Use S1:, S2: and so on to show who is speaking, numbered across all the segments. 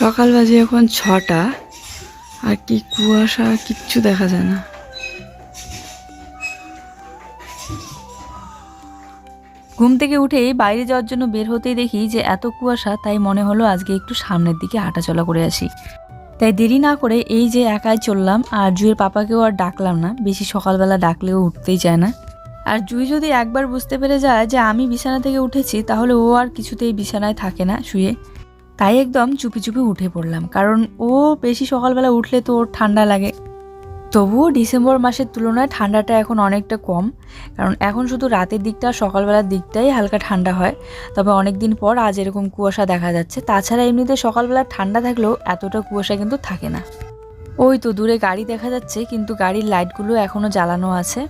S1: সকাল বাজে এখন ছটা, আর কি কুয়াশা কিচ্ছু দেখা যায় না।
S2: ঘুম থেকে উঠেই বাইরে যাওয়ার জন্য বের হতেই দেখি যে এত কুয়াশা, তাই মনে হলো আজকে একটু সামনের দিকে হাঁটাচলা করে আসি। তাই দেরি না করে এই যে একাই চললাম, আর জুয়ের পাপাকেও আর ডাকলাম না, বেশি সকালবেলা ডাকলেও উঠতেই চায় না। আর জুই যদি একবার বুঝতে পেরে যায় যে আমি বিছানা থেকে উঠেছি, তাহলে ও আর কিছুতেই বিছানায় থাকে না শুয়ে। তাই একদম চুপি চুপি উঠে পড়লাম, কারণ ও বেশি সকালবেলা উঠলে তো ওর ঠান্ডা লাগে। তবুও ডিসেম্বর মাসের তুলনায় ঠান্ডাটা এখন অনেকটা কম, কারণ এখন শুধু রাতের দিকটা সকালবেলার দিকটাই হালকা ঠান্ডা হয়। তবে অনেক দিন পর আজ এরকম কুয়াশা দেখা যাচ্ছে, তাছাড়া এমনিতে সকালবেলা ঠান্ডা থাকলেও এতটা কুয়াশা কিন্তু থাকে না। ওই তো দূরে গাড়ি দেখা যাচ্ছে, কিন্তু গাড়ির লাইটগুলো এখনও জ্বালানো আছে।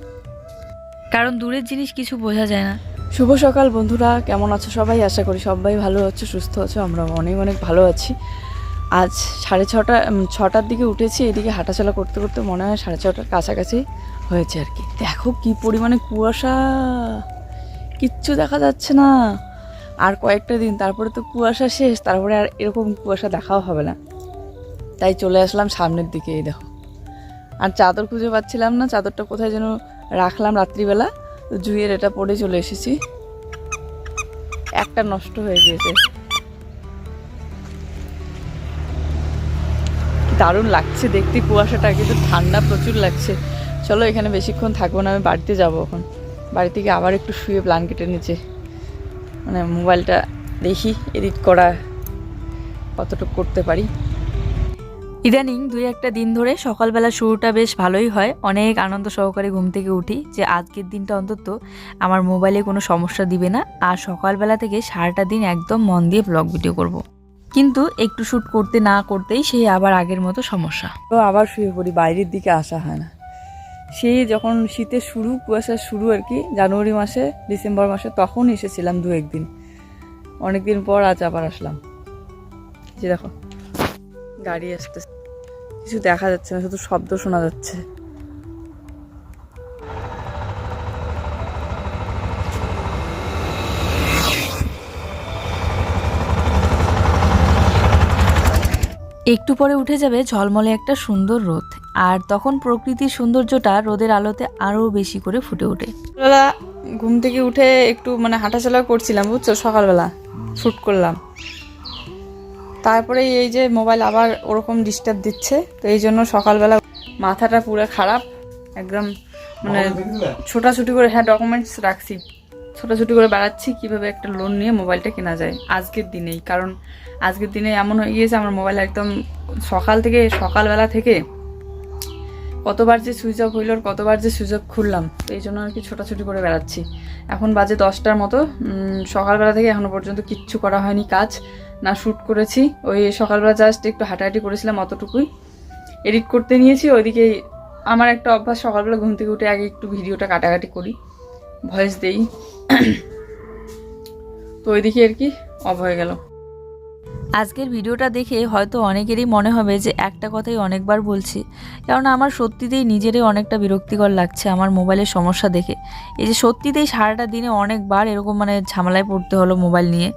S2: কারণ দূরের জিনিস কিছু বোঝা যায় না।
S1: শুভ সকাল বন্ধুরা, কেমন আছো সবাই? আশা করি সবাই ভালো আছো, সুস্থ আছো আমরা অনেক অনেক ভালো আছি। আজ সাড়ে ছটা ছটার দিকে উঠেছি, এদিকে হাঁটাচলা করতে করতে মনে হয় সাড়ে ছটার কাছাকাছি হয়েছে আর কি। দেখো কি পরিমাণে কুয়াশা! কিচ্ছু দেখা যাচ্ছে না। আর কয়েকটা দিন, তারপরে তো কুয়াশা শেষ, তারপরে আর এরকম কুয়াশা দেখাও হবে না। তাই চলে আসলাম সামনের দিকে, এই দেখো। আর চাদর খুঁজে পাচ্ছিলাম না, চাদরটা কোথায় যেন রাখলাম রাত্রিবেলা। তো জুইয়ের এটা পরে চলে এসেছি। একটা নষ্ট হয়ে গিয়েছে। দারুণ লাগছে দেখতে কুয়াশাটা, কিন্তু ঠান্ডা প্রচুর লাগছে। চলো এখানে বেশিক্ষণ থাকব না, আমি বাড়িতে যাব এখন। বাড়ি থেকে আবার একটু শুয়ে ব্ল্যাঙ্কেটের নিচে। মানে মোবাইলটা দেখি এডিট করা কতটুকু করতে পারি।
S2: ইদানিং দুই একটা দিন ধরে সকালবেলা শুরুটা বেশ ভালোই হয়। অনেক আনন্দ সহকারে ঘুম থেকে উঠি যে আজকের দিনটা অন্তত আমার মোবাইলে কোনো সমস্যা দিবে না আর সকালবেলা থেকে সারাটা দিন একদম মন দিয়ে ব্লগ ভিডিও করব। কিন্তু একটু শ্যুট করতে না করতেই সেই আবার আগের মতো সমস্যা।
S1: তো আবার শুয়ে পড়ি, বাইরের দিকে আসা হয় না। সেই যখন শীতের শুরু, কুয়াশার শুরু আর কি, জানুয়ারি মাসে, ডিসেম্বর মাসে তখন এসেছিলাম দু একদিন অনেকদিন পর আজ আবার আসলাম। যে দেখো। গাড়ি আসতেছে। কিছু দেখা যাচ্ছে না শুধু শব্দ শোনা যাচ্ছে।
S2: একটু পরে উঠে যাবে ঝলমলে একটা সুন্দর রোদ আর তখন প্রকৃতির সৌন্দর্যটা রোদের আলোতে আরও বেশি করে ফুটে ওঠে।
S1: সকালবেলা ঘুম থেকে উঠে একটু মানে হাঁটাচলা করছিলাম বুঝছ? সকালবেলা শুট করলাম। তারপরে এই যে মোবাইল আবার ওরকম ডিস্টার্ব দিচ্ছে তো এই জন্য সকালবেলা মাথাটা পুরো খারাপ একদম মানে ছোটাছুটি করে হ্যাঁ ডকুমেন্টস রাখছি। ছোটাছুটি করে বেড়াচ্ছি কীভাবে একটা লোন নিয়ে মোবাইলটা কেনা যায় আজকের দিনেই। কারণ আজকের দিনে এমন হয়ে গিয়েছে আমার মোবাইল একদম সকাল থেকে সকালবেলা থেকে কতবার যে সুইচ অফ হইল, কতবার যে সুইচ অফ খুললাম তো এই জন্য আর কি ছোটাছুটি করে বেড়াচ্ছি। এখন বাজে দশটার মতো সকালবেলা থেকে এখনও পর্যন্ত কিচ্ছু করা হয়নি কাজ। না শ্যুট করেছি, ওই সকালবেলা জাস্ট একটু হাঁটাহাঁটি করেছিলাম অতটুকুই। এডিট করতে নিয়েছি, ওইদিকে আমার একটা অভ্যাস, সকালবেলা ঘুম থেকে উঠে আগে একটু ভিডিওটা কাটাকাটি করি। ভয়েস দেই। তো ওইদিকে আর কি, অফ হয়ে গেল।
S2: আজকের ভিডিওটা দেখে হয়তো অনেকেরই মনে হবে যে একটা কথাই অনেকবার বলছি কারণ আমার সত্যিতেই নিজেরই অনেকটা বিরক্তিকর লাগছে আমার মোবাইলের সমস্যা দেখে। এই যে সত্যিতেই সারাটা দিনে অনেকবার এরকম মানে ঝামেলায় পড়তে হলো মোবাইল নিয়ে।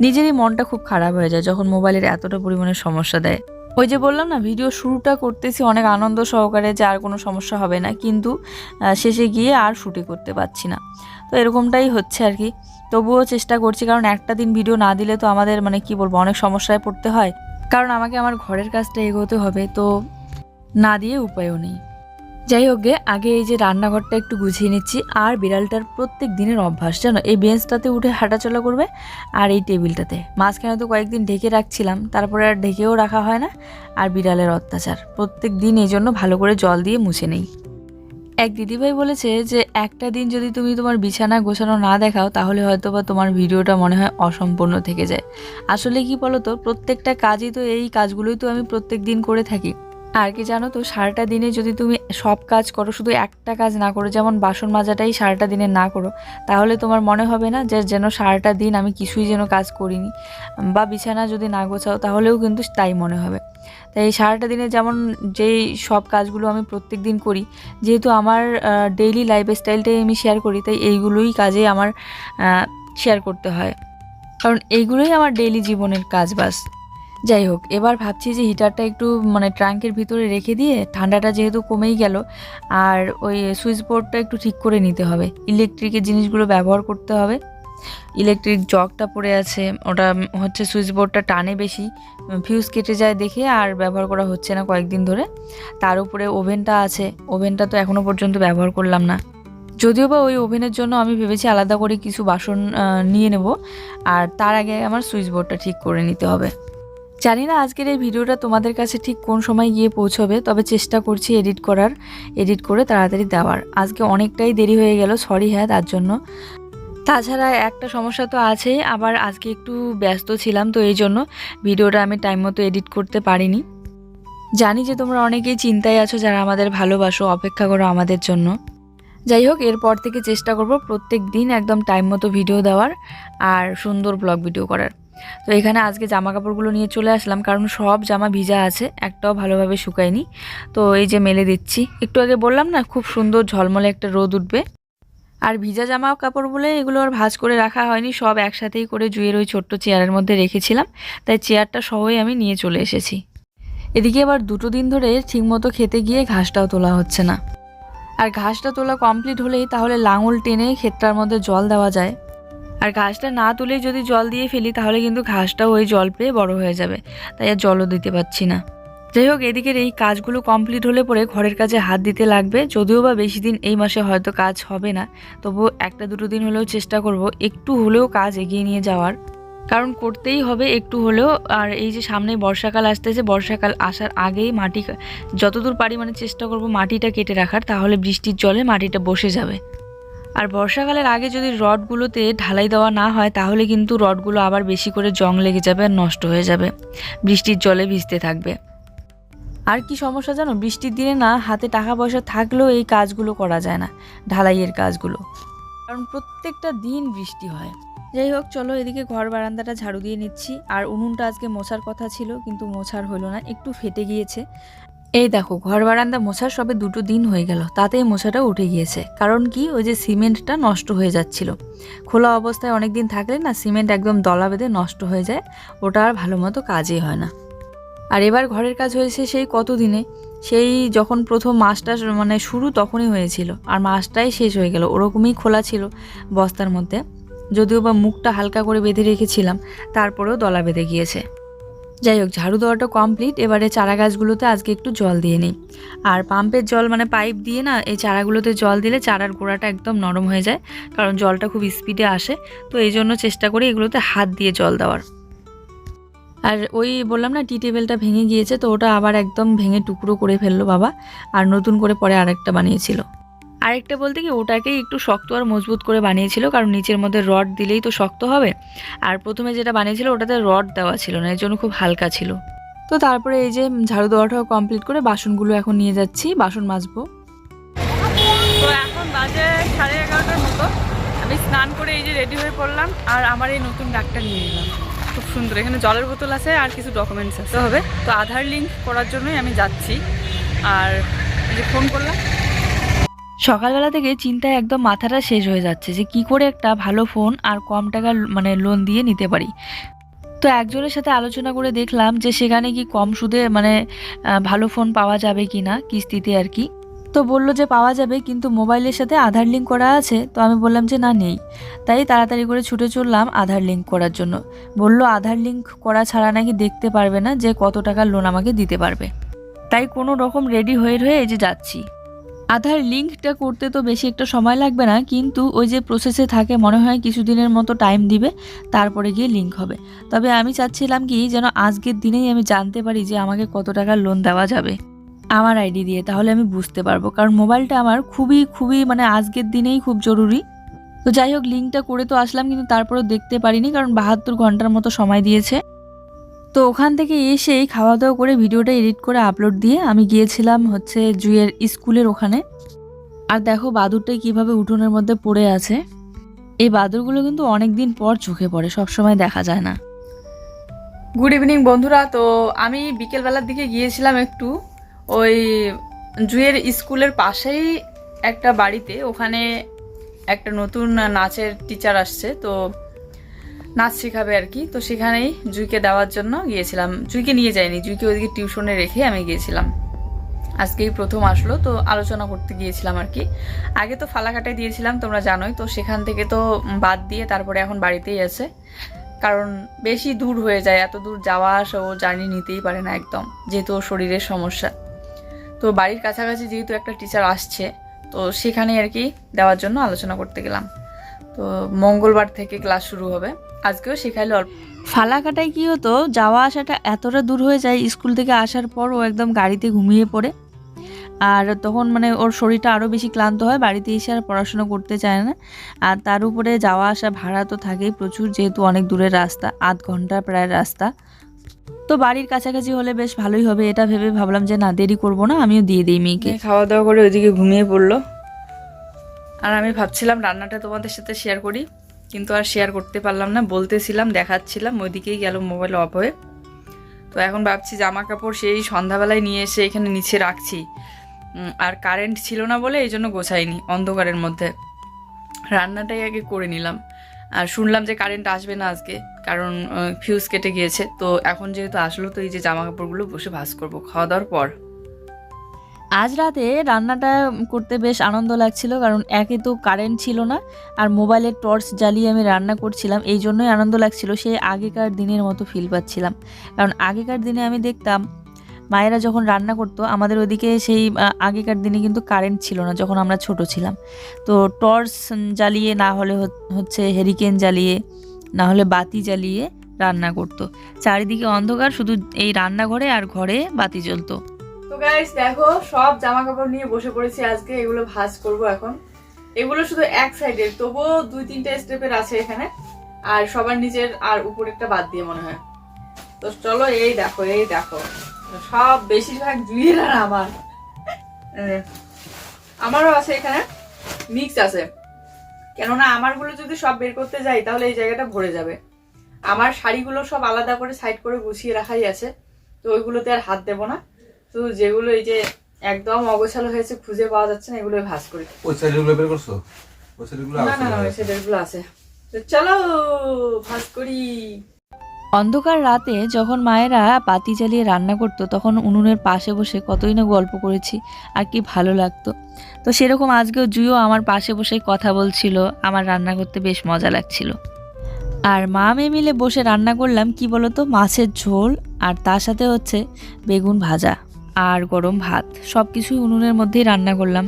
S2: নিজেরই মনটা খুব খারাপ হয়ে যায় যখন মোবাইলের এতটা পরিমাণে সমস্যা দেয়। ওই যে বললাম না ভিডিও শুরুটা করতেছি অনেক আনন্দ সহকারে যে আর কোনো সমস্যা হবে না, কিন্তু শেষে গিয়ে আর শুটে করতে পারছি না। তো এরকমটাই হচ্ছে আর কি। তবুও চেষ্টা করছি, কারণ একটা দিন ভিডিও না দিলে তো আমাদের মানে কি বলব, অনেক সমস্যায় পড়তে হয়। কারণ আমাকে আমার ঘরের কাজটা এগোতে হবে, তো না দিয়ে উপায়ও নেই। যাই হোক গে, আগে এই যে রান্নাঘরটা একটু গুছিয়ে নিচ্ছি, আর বিড়ালটার প্রত্যেক দিনের অভ্যাস, জানো? এই বেঞ্চটাতে উঠে হাঁটাচলা করবে আর এই টেবিলটাতে। মাঝখানে তো কয়েকদিন ঢেকে রাখছিলাম, তারপরে আর ঢেকেও রাখা হয় না, আর বিড়ালের অত্যাচার। প্রত্যেক দিন এই জন্য ভালো করে জল দিয়ে মুছে নেই। এক দিদিভাই বলেছে যে, একটা দিন যদি তুমি তোমার বিছানা গোছানো না দেখাও, তাহলে হয়তো বা তোমার ভিডিওটা মনে হয় অসম্পূর্ণ থেকে যায়। আসলে কি বলো তো প্রত্যেকটা কাজই তো এই কাজগুলোই তো আমি প্রত্যেক দিন করে থাকি। আর কি জানো তো, সারাটা দিনে যদি তুমি সব কাজ করো, শুধু একটা কাজ না করো, যেমন বাসন মাজাটাই সারাটা দিনে না করো, তাহলে তোমার মনে হবে না যে যেন সারাটা দিন আমি কিছুই যেন কাজ করিনি। বা বিছানা যদি না গোছাও, তাহলেও কিন্তু তাই মনে হবে। তাই সারাটা দিনে যেমন যেই সব কাজগুলো আমি প্রত্যেক দিন করি, যেহেতু আমার ডেইলি লাইফ স্টাইলটাই আমি শেয়ার করি, তাই এইগুলোই কাজে আমার শেয়ার করতে হয়। কারণ এইগুলোই আমার ডেইলি জীবনের কাজ বাস। যাই হোক, এবার ভাবছি যে হিটারটা একটু মানে ট্রাঙ্কের ভিতরে রেখে দিয়ে ঠান্ডাটা যেহেতু কমেই গেল, আর ওই সুইচ বোর্ডটা একটু ঠিক করে নিতে হবে। ইলেকট্রিকের জিনিসগুলো ব্যবহার করতে হবে। ইলেকট্রিক জগটা পড়ে আছে, ওটা হচ্ছে সুইচ বোর্ডটা টানে বেশি ফিউজ কেটে যায় দেখে আর ব্যবহার করা হচ্ছে না কয়েকদিন ধরে। তার উপরে ওভেনটা আছে, ওভেনটা তো এখনও পর্যন্ত ব্যবহার করলাম না। যদিও বা ওই ওভেনের জন্য আমি ভেবেছি আলাদা করে কিছু বাসন নিয়ে নেব, আর তার আগে আমার সুইচ বোর্ডটা ঠিক করে নিতে হবে। জানি না আজকের এই ভিডিওটা তোমাদের কাছে ঠিক কোন সময় গিয়ে পৌঁছবে, তবে চেষ্টা করছি এডিট করার এডিট করে তাড়াতাড়ি দেওয়ার। আজকে অনেকটাই দেরি হয়ে গেল সরি হ্যাঁ তার জন্য। তাছাড়া একটা সমস্যা তো আছেই আবার আজকে একটু ব্যস্ত ছিলাম, তো এই জন্য ভিডিওটা আমি টাইম মতো এডিট করতে পারিনি। জানি যে তোমরা অনেকেই চিন্তায় আছো যারা আমাদের ভালোবাসো, অপেক্ষা করো আমাদের জন্য। যাই হোক, এরপর থেকে চেষ্টা করব প্রত্যেক দিন একদম টাইম মতো ভিডিও দেওয়ার আর সুন্দর ব্লগ ভিডিও করার। তো এখানে আজকে জামা কাপড়গুলো নিয়ে চলে আসলাম, কারণ সব জামা ভিজা আছে, একটাও ভালোভাবে শুকায়নি। তো এই যে মেলে দিচ্ছি। একটু আগে বললাম না, খুব সুন্দর ঝলমলে একটা রোদ উঠবে। আর ভিজা জামা কাপড় বলে এগুলো আর ভাঁজ করে রাখা হয়নি, সব একসাথেই করে জুয়ের ওই ছোট্ট চেয়ারের মধ্যে রেখেছিলাম। তাই চেয়ারটা সহই আমি নিয়ে চলে এসেছি। এদিকে আবার দুটো দিন ধরে ঠিকমতো খেতে গিয়ে ঘাসটাও তোলা হচ্ছে না। আর ঘাসটা তোলা কমপ্লিট হলেই তাহলে লাঙল টেনে ক্ষেতটার মধ্যে জল দেওয়া যায়। আর ঘাসটা না তুলে যদি জল দিয়ে ফেলি, তাহলে কিন্তু ঘাসটাও ওই জল পেয়ে বড় হয়ে যাবে। তাই আর জলও দিতে পারছি না। যাই হোক, এদিকের এই কাজগুলো কমপ্লিট হলে পরে ঘরের কাজে হাত দিতে লাগবে। যদিও বা বেশি দিন এই মাসে হয়তো কাজ হবে না তবু একটা দুটো দিন হলেও চেষ্টা করব একটু হলেও কাজ এগিয়ে নিয়ে যাওয়ার। কারণ করতেই হবে একটু হলেও। আর এই যে সামনে বর্ষাকাল আসতেছে, বর্ষাকাল আসার আগেই মাটি যতদূর পারি মানে চেষ্টা করব মাটিটা কেটে রাখার, তাহলে বৃষ্টির জলে মাটিটা বসে যাবে। আর বর্ষাকালের আগে যদি রডগুলোতে ঢালাই দেওয়া না হয়, তাহলে কিন্তু রডগুলো আবার বেশি করে জং লেগে যাবে আর নষ্ট হয়ে যাবে। বৃষ্টির জলে ভিজতে থাকবে। আর কি সমস্যা জানো? বৃষ্টির দিনে না হাতে টাকা পয়সা থাকলেও এই কাজগুলো করা যায় না, ঢালাইয়ের কাজগুলো। কারণ প্রত্যেকটা দিন বৃষ্টি হয়। যাই হোক, চলো এদিকে ঘর বারান্দাটা ঝাড়ু দিয়ে নিচ্ছি। আর উনুনটা আজকে মোছার কথা ছিল, কিন্তু মোছার হলো না, একটু ফেটে গিয়েছে। এই দেখো, ঘর বারান্দা মোছার সবে দুটো দিন হয়ে গেল। তাতেই মশাটা উঠে গিয়েছে। কারণ কি? ওই যে সিমেন্টটা নষ্ট হয়ে যাচ্ছিল। খোলা অবস্থায় অনেক দিন থাকলে না সিমেন্ট একদম দলা বেঁধে নষ্ট হয়ে যায়। ওটা আর ভালো মতো কাজই হয় না। আর এবার ঘরের কাজ হয়েছে সেই কত দিনে? সেই যখন প্রথম মাসটা মানে শুরু তখনই হয়েছিল। আর মাসটাই শেষ হয়ে গেল। ওরকমই খোলা ছিল বস্তার মধ্যে। যদিও বা মুখটা হালকা করে বেঁধে রেখেছিলাম, তারপরেও দলা বেঁধে গিয়েছে। যাই হোক, ঝাড়ু দেওয়াটা কমপ্লিট এবারে চারা গাছগুলোতে আজকে একটু জল দিয়ে নিই। আর পাম্পের জল মানে পাইপ দিয়ে না, এই চারাগুলোতে জল দিলে চারার গোড়াটা একদম নরম হয়ে যায়, কারণ জলটা খুব স্পিডে আসে। তো এই জন্য চেষ্টা করি এগুলোতে হাত দিয়ে জল দেওয়ার। আর ওই বললাম না টি টেবিলটা ভেঙে গিয়েছে, তো ওটা আবার একদম ভেঙে টুকরো করে ফেলল বাবা, আর নতুন করে পরে আরেকটা বানিয়েছিল। আরেকটা বলতে কি ওটাকেই একটু শক্ত আর মজবুত করে বানিয়েছিল কারণ নিচের মধ্যে রড দিলেই তো শক্ত হবে। আর প্রথমে যেটা বানিয়েছিল ওটাতে রড দেওয়া ছিল না এর জন্য খুব হালকা ছিল। তো তারপরে এই যে ঝাড়ু দেওয়াটাও কমপ্লিট করে বাসনগুলো এখন নিয়ে যাচ্ছি বাসন মাজবো।
S1: তো এখন বাজে সাড়ে এগারোটার মতো। আমি স্নান করে এই যে রেডি হয়ে পড়লাম আর আমার এই নতুন ডাকটা নিয়ে নিলাম। খুব সুন্দর এখানে জলের বোতল আছে আর কিছু ডকুমেন্টস আছে। হবে। তো আধার লিঙ্ক করার জন্যই আমি যাচ্ছি। আর এই যে ফোন করলাম।
S2: সকালবেলা থেকে চিন্তায় একদম মাথাটা শেষ হয়ে যাচ্ছে যে কি করে একটা ভালো ফোন আর কম টাকার মানে লোন দিয়ে নিতে পারি। তো একজনের সাথে আলোচনা করে দেখলাম যে সেখানে কি কম সুদে মানে ভালো ফোন পাওয়া যাবে কি না কিস্তিতে আর কি। তো বলল যে পাওয়া যাবে কিন্তু মোবাইলের সাথে আধার লিঙ্ক করা আছে। তো আমি বললাম যে না, নেই। তাই তাড়াতাড়ি করে ছুটে চললাম আধার লিঙ্ক করার জন্য। বলল আধার লিঙ্ক করা ছাড়া নাকি দেখতে পারবে না যে কত টাকা লোন আমাকে দিতে পারবে? তাই কোনো রকম রেডি হয়ে হয়ে এই যে যাচ্ছি। আধার লিঙ্কটা করতে তো বেশি একটা সময় লাগবে না, কিন্তু ওই যে প্রসেসে থাকে, মনে হয় কিছুদিনের মতো টাইম দিবে, তারপরে গিয়ে লিঙ্ক হবে। তবে আমি চাচ্ছিলাম কি যেন আজকের দিনেই আমি জানতে পারি যে আমাকে কত টাকা লোন দেওয়া যাবে। আমার আইডি দিয়ে, তাহলে আমি বুঝতে পারব, কারণ মোবাইলটা আমার খুবই খুবই মানে আজকের দিনেই খুব জরুরি। তো যাই হোক লিঙ্কটা করে তো আসলাম, কিন্তু তারপরেও দেখতে পারিনি, কারণ বাহাত্তর ঘণ্টার মতো সময় দিয়েছে। তো ওখান থেকে এসেই খাওয়া দাওয়া করে ভিডিওটা এডিট করে আপলোড দিয়ে আমি গিয়েছিলাম হচ্ছে জুয়ের স্কুলের ওখানে। আর দেখো বাদুরটাই কীভাবে উঠোনের মধ্যে পড়ে আছে। এই বাদুরগুলো কিন্তু অনেক দিন পর চোখে পড়ে সব সময় দেখা যায় না।
S1: গুড ইভিনিং বন্ধুরা, তো আমি বিকেলবেলার দিকে গিয়েছিলাম একটু ওই জুয়ের স্কুলের পাশেই একটা বাড়িতে। ওখানে একটা নতুন নাচের টিচার আসছে, তো নাচ শেখাবে আর কি। তো সেখানেই জুইকে দেওয়ার জন্য গিয়েছিলাম। জুইকে নিয়ে যাইনি। জুইকে ওইদিকে টিউশনে রেখে আমি গিয়েছিলাম। আজকেই প্রথম আসলো। তো আলোচনা করতে গিয়েছিলাম আর কি। আগে তো ফালাকাটায় দিয়েছিলাম, তোমরা জানোই। তো সেখান থেকে তো বাদ দিয়ে তারপরে এখন বাড়িতেই আছে। কারণ বেশি দূর হয়ে যায়। এত দূর যাওয়া আসা ও জার্নি নিতেই পারে না একদম, যেহেতু ওর শরীরের সমস্যা। তো বাড়ির কাছাকাছি যেহেতু একটা টিচার আসছে, তো সেখানে আর কি দেওয়ার জন্য আলোচনা করতে গেলাম। তো মঙ্গলবার থেকে ক্লাস শুরু হবে। আজকেও শেখাইলো অল্প
S2: ফালাকাটায় কি হতো যাওয়া আসাটা এতটা দূর হয়ে যায় স্কুল থেকে আসার পর ও একদম গাড়িতে ঘুমিয়ে পড়ে। আর তখন মানে ওর শরীরটা আরও বেশি ক্লান্ত হয় বাড়িতে এসে আর পড়াশোনা করতে চায় না। আর তার উপরে যাওয়া আসা ভাড়া তো থাকেই প্রচুর যেহেতু অনেক দূরের রাস্তা আধ ঘণ্টা প্রায় রাস্তা। তো বাড়ির কাছাকাছি হলে বেশ ভালোই হবে এটা ভেবে ভাবলাম যে না দেরি করব না আমিও দিয়ে দিই মেয়েকে।
S1: খাওয়া দাওয়া করে ওইদিকে ঘুমিয়ে পড়ল। আর আমি ভাবছিলাম রান্নাটা তোমাদের সাথে শেয়ার করি। কিন্তু আর শেয়ার করতে পারলাম না, বলতেছিলাম, দেখাচ্ছিলাম, ওইদিকেই গেল মোবাইল অফ হয়ে। তো এখন ভাবছি জামা কাপড় সেই সন্ধ্যাবেলায় নিয়ে এসে এখানে নিচে রাখছি। আর কারেন্ট ছিল না বলে এই জন্য গোছাইনি অন্ধকারের মধ্যে। রান্নাটাই আগে করে নিলাম। আর শুনলাম যে কারেন্ট আসবে না আজকে, কারণ ফিউজ কেটে গিয়েছে। তো এখন যেহেতু আসলো, তো এই যে জামা কাপড়গুলো বসে ভাঁজ করব। খাওয়া দাওয়ার পর।
S2: আজ রাতে রান্নাটা করতে বেশ আনন্দ লাগছিল, কারণ একে তো কারেন্ট ছিল না, আর মোবাইলের টর্চ জ্বালিয়ে আমি রান্না করছিলাম, এই জন্যই আনন্দ লাগছিল, সেই আগেকার দিনের মতো ফিল পাচ্ছিলাম। কারণ আগেকার দিনে আমি দেখতাম, মায়েরা যখন রান্না করতো, আমাদের ওদিকে সেই আগেকার দিনে কিন্তু কারেন্ট ছিল না, যখন আমরা ছোট ছিলাম। তো টর্চ জ্বালিয়ে না হলে হচ- হচ্ছে হেরিকেন জ্বালিয়ে, না হলে বাতি জ্বালিয়ে রান্না করতো। চারিদিকে অন্ধকার, শুধু এই রান্নাঘরে আর ঘরে বাতি জ্বলতো।
S1: দেখো, সব জামা কাপড় নিয়ে বসে পড়েছি আজকে, এগুলো ভাঁজ করব এখন। এগুলো শুধু এক সাইডের তবুও দুই তিনটা স্টেপের আছে এখানে। আর সবার নিচের আর উপরেরটা বাদ দিয়ে মনে হয়। তো চলো, এই দেখো এই দেখো। সব বেশিরভাগ জুইয়ের আর আমার। আমারও আছে এখানে মিক্স আছে। কেননা আমারগুলো যদি সব বের করতে যাই, তাহলে এই জায়গাটা ভরে যাবে। আমার শাড়িগুলো সব আলাদা করে সাইড করে গুছিয়ে রাখাই আছে, তো ওইগুলোতে আর হাত দেবো না। তো যেগুলো এই যে একদম অগোছালো হয়েছে খুঁজে পাওয়া যাচ্ছে না এগুলো ভাজ করি।
S3: ওই সাইডগুলো বের করছ? ওই সাইডগুলো
S1: না না না ওই সেটাগুলো আছে। তো চলো ভাজ করি।
S2: অন্ধকার রাতে যখন মায়েরা বাতি জ্বালিয়ে রান্না করতো তখন উনুনের পাশে বসে কতই না গল্প করেছি আর কি ভালো লাগতো। তো সেরকম আজকেও জুইও আমার পাশে বসে কথা বলছিল আমার রান্না করতে বেশ মজা লাগছিল। আর মা মেয়ে মিলে বসে রান্না করলাম কি বলতো মাছের ঝোল আর তার সাথে হচ্ছে বেগুন ভাজা। আর গরম ভাত। সব কিছুই উনুনের মধ্যেই রান্না করলাম।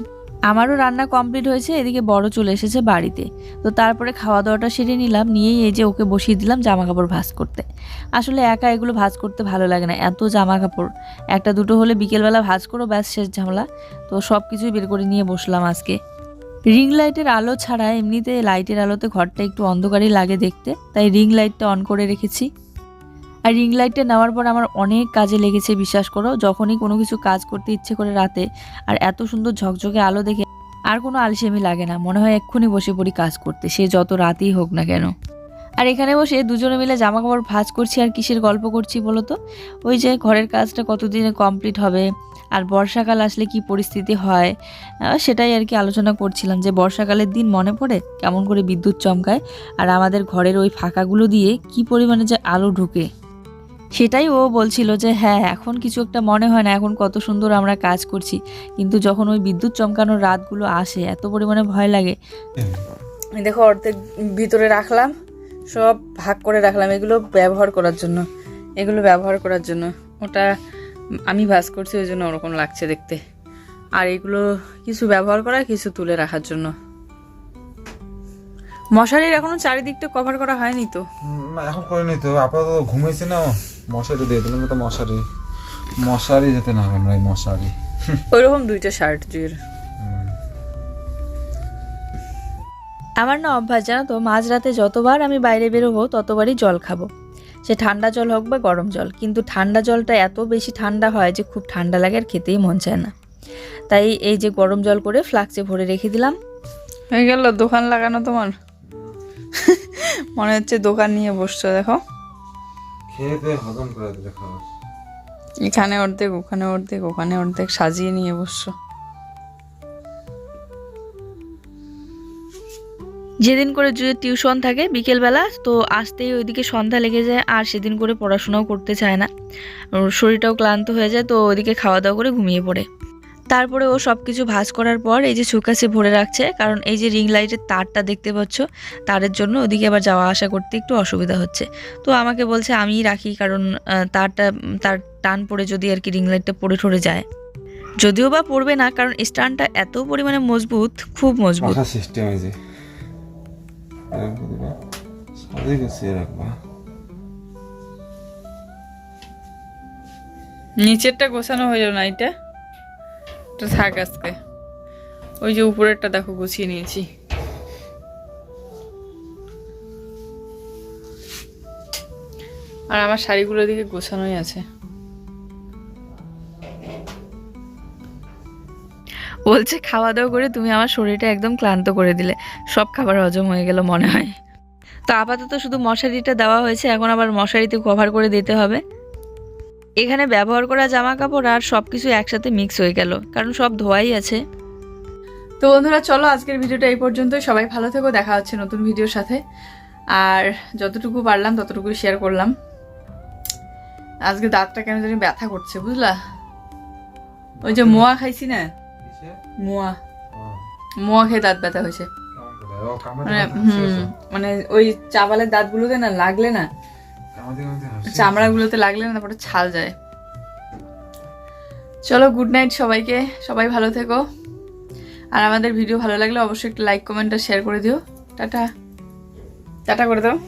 S2: আমারও রান্না কমপ্লিট হয়েছে, এদিকে বড় চলে এসেছে বাড়িতে। তো তারপরে খাওয়া দাওয়াটা সেরে নিলাম, নিয়েই এই যে ওকে বসিয়ে দিলাম জামা কাপড় ভাজ করতে। আসলে একা এগুলো ভাঁজ করতে ভালো লাগে না, এত জামা কাপড় একটা দুটো হলে বিকেলবেলা ভাঁজ করো, ব্যাস শেষ ঝামেলা। তো সব কিছুই বের করে নিয়ে বসলাম আজকে। রিং লাইটের আলো ছাড়া এমনিতে লাইটের আলোতে ঘরটা একটু অন্ধকারই লাগে দেখতে, তাই রিং লাইটটা অন করে রেখেছি। আর রিং লাইটটা নেওয়ার পর আমার অনেক কাজে লেগেছে, বিশ্বাস করো। যখনই কোনো কিছু কাজ করতে ইচ্ছে করে রাতে, আর এত সুন্দর ঝকঝকে আলো দেখে, আর কোনো আলসেমি লাগে না। মনে হয় এক্ষুনি বসে পড়ি কাজ করতে, সে যত রাতেই হোক না কেন। আর এখানে বসে দুজনে মিলে জামা কাপড় ভাঁজ করছি আর কিসের গল্প করছি বলো তো? ওই যে ঘরের কাজটা কতদিনে কমপ্লিট হবে, আর বর্ষাকাল আসলে কি পরিস্থিতি হয় সেটাই আর কি আলোচনা করছিলাম যে বর্ষাকালের দিন মনে পড়ে? কেমন করে বিদ্যুৎ চমকায়, আর আমাদের ঘরের ওই ফাঁকাগুলো দিয়ে কি পরিমাণে যে আলো ঢুকে। সেটাই ও বলছিল যে হ্যাঁ এখন কিছু একটা মনে হয় না এখন কত সুন্দর আমরা কাজ করছি। কিন্তু যখন ওই বিদ্যুৎ চমকানোর রাতগুলো আসে এত পরিমাণে ভয় লাগে।
S1: দেখো অর্ধেক ভিতরে রাখলাম সব ভাগ করে রাখলাম এগুলো ব্যবহার করার জন্য। এগুলো ব্যবহার করার জন্য। ওটা আমি ভাজ করছি ওই জন্য ওরকম লাগছে দেখতে। আর এগুলো কিছু ব্যবহার করা কিছু তুলে রাখার জন্য। মশারির এখনও চারিদিকটা কভার করা হয়নি তো?
S3: এখন করিনি তো আপাতত ঘুমিয়েছি না মশারি দিয়ে দিলাম তো মশারি। মশারি যেতে না আমরা এই মশারি।
S1: ওইরকম দুইটা শার্ট জুয়ের
S2: আমার না অভ্যাস জানো তো মাঝরাতে যতবার আমি বাইরে বেরোবো ততবারই জল খাব। সে ঠান্ডা জল হোক বা গরম জল কিন্তু ঠান্ডা জলটা এত বেশি ঠান্ডা হয় যে খুব ঠান্ডা লাগে আর খেতেই মন চায় না। তাই এই যে গরম জল করে ফ্লাক্সে ভরে রেখে দিলাম।
S1: হয়ে গেল দোকান লাগানো তোমার? মনে হচ্ছে দোকান নিয়ে বসছো দেখো।
S3: খেয়ে দিয়ে হজম করে দিলে খাবার
S1: এখানে অর্ধেক ওখানে অর্ধেক ওখানে অর্ধেক সাজিয়ে নিয়ে বসছো।
S2: যেদিন করে যদি টিউশন থাকে বিকেলবেলা তো আসতেই ওইদিকে সন্ধ্যা লেগে যায় আর সেদিন করে পড়াশোনাও করতে চায় না। শরীরটাও ক্লান্ত হয়ে যায় তো ওইদিকে খাওয়া দাওয়া করে ঘুমিয়ে পড়ে। তারপরে ও সব কিছু ভাজ করার পর এই যে সুকাশে ভরে রাখছে কারণ এই যে রিং লাইটের তারটা দেখতে পাচ্ছ তারের জন্য ওদিকে আবার যাওয়া আসা করতে একটু অসুবিধা হচ্ছে। তো আমাকে বলছে আমিই রাখি কারণ তারটা তার টান পড়ে যদি আর কি রিং লাইটটা পড়ে ঠরে যায়। যদিও বা পড়বে না কারণ স্ট্যান্ডটা এত পরিমাণে মজবুত খুব মজবুত।
S3: সিস্টেম রাখবা।
S1: নিচেরটা গোছানো হয়ে যাবে না এটা এটা থাক আজকে। ওই যে উপরেরটা দেখো, গুছিয়ে নিয়েছি। আর আমার শাড়িগুলো দিকে গোছানোই আছে।
S2: বলছে খাওয়া দাওয়া করে তুমি আমার শরীরটা একদম ক্লান্ত করে দিলে। সব খাবার হজম হয়ে গেল মনে হয়। তো আপাতত শুধু মশারিটা দেওয়া হয়েছে, এখন আবার মশারিতে কভার করে দিতে হবে। এখানে ব্যবহার করা জামা কাপড় আর সব কিছু একসাথে মিক্স হয়ে গেল কারণ সব ধোয়াই আছে।
S1: তো বন্ধুরা চলো আজকের ভিডিওটা এই পর্যন্ত। সবাই ভালো থেকো দেখা হচ্ছে নতুন ভিডিওর সাথে। আর যতটুকু পারলাম ততটুকু শেয়ার করলাম। আজকে দাঁতটা কেন জানি ব্যথা করছে বুঝলা? ওই যে মোয়া খাইছি না? মোয়া। মোয়া খেয়ে দাঁত ব্যথা হয়েছে। মানে হুম মানে ওই চাবালের দাঁতগুলোতে না লাগলে না চামড়াগুলোতে লাগলে না তারপরে ছাল যায়। চলো গুড নাইট সবাইকে। সবাই ভালো থেকো। আর আমাদের ভিডিও ভালো লাগলে অবশ্যই একটা লাইক কমেন্ট আর শেয়ার করে দিও। টাটা। টাটা করে দাও।